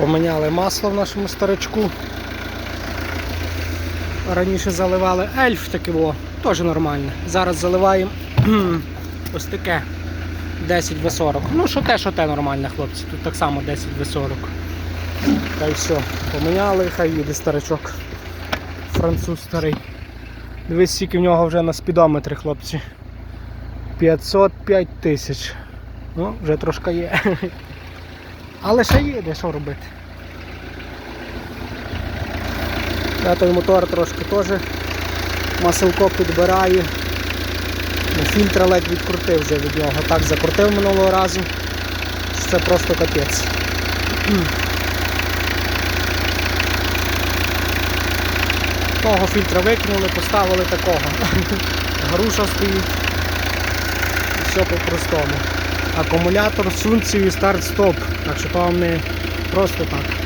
Поміняли масло в нашому старичку. Раніше заливали ельф таке во, теж нормальне. Зараз заливаємо ось таке 10 В40. Ну, що те, що те нормальне, хлопці. Тут так само 10 В40. Та й все. Поміняли, хай їде старичок. Француз старий. Дивись, скільки в нього вже на спідометрі, хлопці. 505 тисяч. Ну, вже трошки є. Але ще їде, що робити. Я той мотор трошки теж маселко підбираю. Ну, Фільтра ледь відкрутив вже від нього. Так закрутив минулого разу. Це просто капець. Того фільтра викинули, поставили такого. Груша стоїть. Все по-простому. Акумулятор функцією старт-стоп. Так що то вам не просто так.